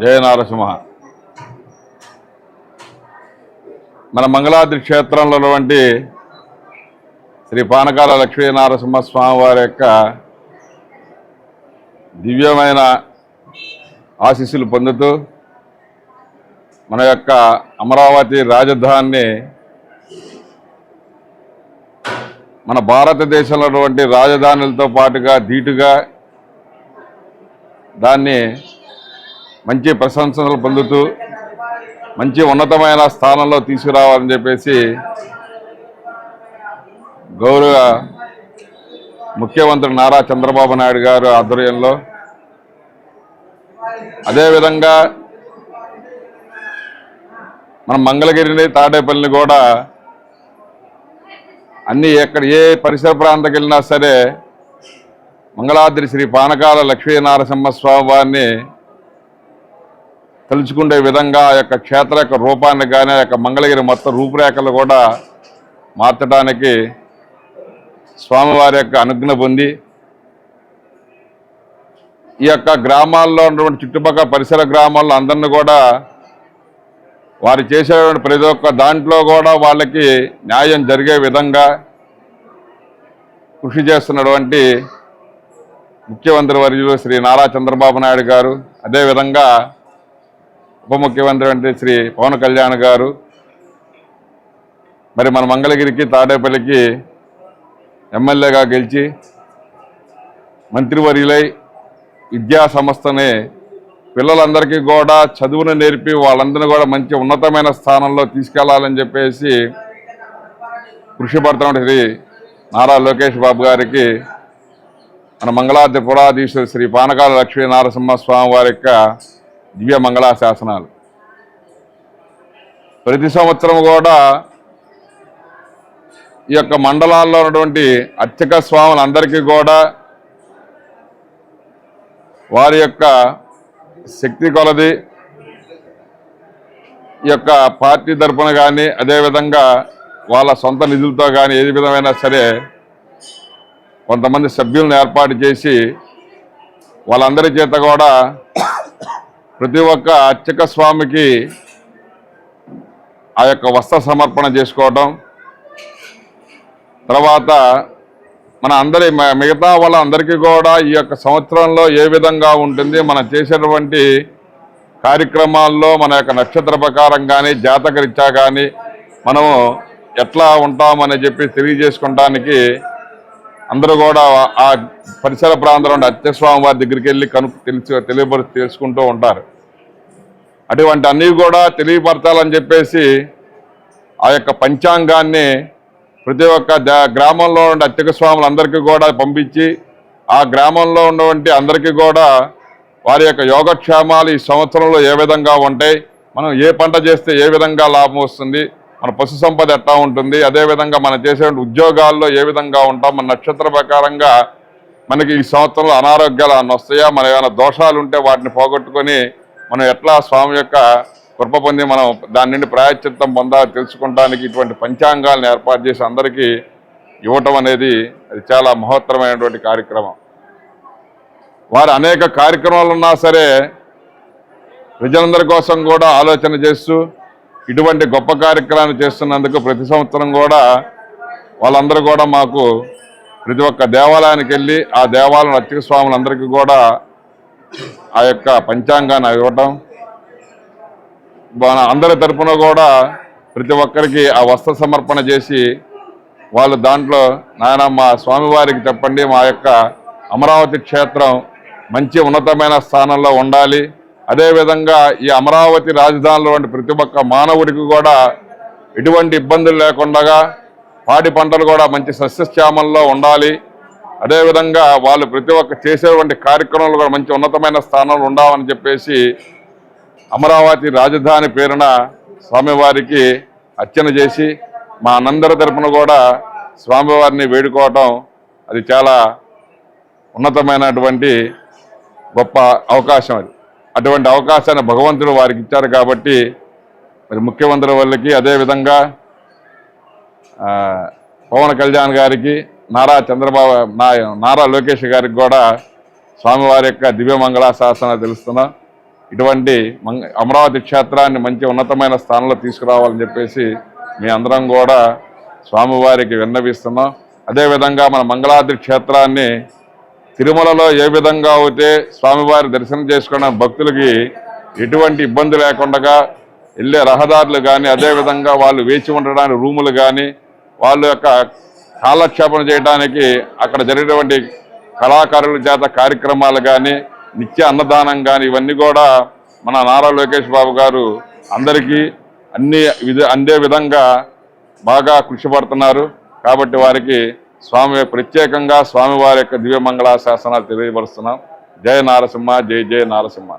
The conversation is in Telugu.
జయ నారసింహ. మన మంగళాద్రి క్షేత్రంలో ఉన్నటువంటి శ్రీ పానకాల లక్ష్మీ నారసింహ స్వామి వారి యొక్క దివ్యమైన ఆశీస్సులు పొందుతూ మన యొక్క అమరావతి రాజధానిని మన భారతదేశంలో ఉన్నటువంటి రాజధానులతో పాటుగా ధీటుగా దాన్ని మంచి ప్రశంసలు పొందుతూ మంచి ఉన్నతమైన స్థానంలో తీసుకురావాలని చెప్పేసి గౌరవ ముఖ్యమంత్రి నారా చంద్రబాబు నాయుడు గారు ఆధ్వర్యంలో అదేవిధంగా మన మంగళగిరిని తాడేపల్లిని కూడా అన్ని ఎక్కడ ఏ పరిసర ప్రాంతానికి వెళ్ళినా సరే మంగళాద్రి శ్రీ పానకాల లక్ష్మీ నరసింహ స్వామి వారిని తలుచుకునే విధంగా ఆ యొక్క క్షేత్ర యొక్క రూపాన్ని కానీ ఆ యొక్క మంగళగిరి మొత్తం రూపురేఖలు కూడా మార్చడానికి స్వామివారి యొక్క అనుజ్ఞ పొంది ఈ యొక్క గ్రామాల్లో ఉన్నటువంటి చుట్టుపక్కల పరిసర గ్రామాల్లో అందరిని కూడా వారు చేసేటువంటి ప్రతి ఒక్క దాంట్లో కూడా వాళ్ళకి న్యాయం జరిగే విధంగా కృషి చేస్తున్నటువంటి ముఖ్యమంత్రి వర్యులు శ్రీ నారా చంద్రబాబు నాయుడు గారు. అదేవిధంగా ఉప ముఖ్యమంత్రి అంటే శ్రీ పవన్ కళ్యాణ్ గారు. మరి మన మంగళగిరికి తాడేపల్లికి ఎమ్మెల్యేగా గెలిచి మంత్రివర్యులై విద్యా సంస్థని పిల్లలందరికీ కూడా చదువును నేర్పి వాళ్ళందరినీ కూడా మంచి ఉన్నతమైన స్థానంలో తీసుకెళ్ళాలని చెప్పేసి కృషి పడుతున్న శ్రీ నారా లోకేష్ బాబు గారికి మన మంగళాద్రి పురాధీశ్వరి శ్రీ పానకాల లక్ష్మీ నరసింహ స్వామి వారి యొక్క దివ్య మంగళాశాసనాలు ప్రతి సంవత్సరం కూడా ఈ యొక్క మండలాల్లో ఉన్నటువంటి అర్చక స్వాములందరికీ కూడా వారి యొక్క శక్తి కొలది ఈ యొక్క పార్టీ తరపున కానీ అదేవిధంగా వాళ్ళ సొంత నిధులతో కానీ ఏ విధమైనా సరే కొంతమంది సభ్యులను ఏర్పాటు చేసి వాళ్ళందరి చేత కూడా ప్రతి ఒక్క అర్చక స్వామికి ఆ యొక్క వస్త్ర సమర్పణ చేసుకోవటం. తర్వాత మన అందరి మ- మిగతా వాళ్ళందరికీ కూడా ఈ యొక్క సంవత్సరంలో ఏ విధంగా ఉంటుంది మనం చేసేటువంటి కార్యక్రమాల్లో మన యొక్క నక్షత్ర ప్రకారం కానీ జాతక కానీ మనము ఎట్లా ఉంటామని చెప్పి తెలియజేసుకోవటానికి అందరూ కూడా ఆ పరిసర ప్రాంతంలో ఉండే అత్యస్వామి వారి దగ్గరికి వెళ్ళి కను తెలిసి తెలియపరి తెలుసుకుంటూ ఉంటారు. అటువంటి అన్నీ కూడా తెలియపరచాలని చెప్పేసి ఆ యొక్క పంచాంగాన్ని ప్రతి ఒక్క గ్రామంలో ఉండే అత్యక స్వాములందరికీ కూడా పంపించి ఆ గ్రామంలో ఉన్నటువంటి అందరికీ కూడా వారి యొక్క యోగక్షేమాలు ఈ సంవత్సరంలో ఏ విధంగా ఉంటాయి మనం ఏ పంట చేస్తే ఏ విధంగా లాభం వస్తుంది మన పశు సంపద ఎట్లా ఉంటుంది? అదేవిధంగా మనం చేసే ఉద్యోగాల్లో ఏ విధంగా ఉంటాం? మన నక్షత్ర ప్రకారంగా మనకి ఈ సంవత్సరంలో అనారోగ్యాలు వస్తాయా? మన ఏమైనా దోషాలు ఉంటే వాటిని పోగొట్టుకొని మనం ఎట్లా స్వామి యొక్క కృప పొంది మనం దాని నుండి ప్రాయశ్చిత్తం పొందా తెలుసుకోవడానికి ఇటువంటి పంచాంగాలను ఏర్పాటు చేసి అందరికీ ఇవ్వటం అనేది అది చాలా మహోత్తరమైనటువంటి కార్యక్రమం. వారు అనేక కార్యక్రమాలు ఉన్నా సరే ప్రజలందరి కోసం కూడా ఆలోచన చేస్తూ ఇటువంటి గొప్ప కార్యక్రమాన్ని చేస్తున్నందుకు ప్రతి సంవత్సరం కూడా వాళ్ళందరూ కూడా మాకు ప్రతి ఒక్క దేవాలయానికి వెళ్ళి ఆ దేవాలయం అర్చక స్వాములందరికీ కూడా ఆ యొక్క పంచాంగాన్ని ఇవ్వటం. మన అందరి తరపున కూడా ప్రతి ఒక్కరికి ఆ వస్త్ర సమర్పణ చేసి వాళ్ళు దాంట్లో నాయన మా స్వామివారికి చెప్పండి మా యొక్క అమరావతి క్షేత్రం మంచి ఉన్నతమైన స్థానంలో ఉండాలి. అదేవిధంగా ఈ అమరావతి రాజధానిలో ప్రతి ఒక్క మానవుడికి కూడా ఎటువంటి ఇబ్బందులు లేకుండా పాడి పంటలు కూడా మంచి సస్యశ్యామల్లో ఉండాలి. అదేవిధంగా వాళ్ళు ప్రతి ఒక్క చేసేటువంటి కార్యక్రమాలు కూడా మంచి ఉన్నతమైన స్థానంలో ఉండాలని చెప్పేసి అమరావతి రాజధాని పేరున స్వామివారికి అర్చన చేసి మా అనందరి తరపున కూడా స్వామివారిని వేడుకోవటం అది చాలా ఉన్నతమైనటువంటి గొప్ప అవకాశం అది. అటువంటి అవకాశాన్ని భగవంతుడు వారికి ఇచ్చారు కాబట్టి మరి ముఖ్యమంత్రి వాళ్ళకి అదేవిధంగా పవన్ కళ్యాణ్ గారికి నారా చంద్రబాబు నా- నారా లోకేష్ గారికి కూడా స్వామివారి యొక్క దివ్యమంగళ శాసన తెలుస్తున్నాం. ఇటువంటి అమరావతి క్షేత్రాన్ని మంచి ఉన్నతమైన స్థానంలో తీసుకురావాలని చెప్పేసి మీ అందరం కూడా స్వామివారికి విన్నవిస్తున్నాం. అదేవిధంగా మన మంగళాద్రి క్షేత్రాన్ని తిరుమలలో ఏ విధంగా అయితే స్వామివారి దర్శనం చేసుకున్న భక్తులకి ఎటువంటి ఇబ్బంది లేకుండా వెళ్ళే రహదారులు కానీ అదేవిధంగా వాళ్ళు వేచి ఉండడానికి రూములు కానీ వాళ్ళ యొక్క కాలక్షేపణ చేయడానికి అక్కడ జరిగినటువంటి కళాకారుల చేత కార్యక్రమాలు కానీ నిత్య అన్నదానం కానీ ఇవన్నీ కూడా మన నారా లోకేష్ బాబు గారు అందరికీ అన్ని విధ అందే విధంగా బాగా కృషి పడుతున్నారు. కాబట్టి వారికి స్వామి ప్రత్యేకంగా స్వామివారి యొక్క దివ్యమంగళ శాసనాలు తెలియపరుస్తున్నాం. జయ నారసింహ జై జయ నారసింహ.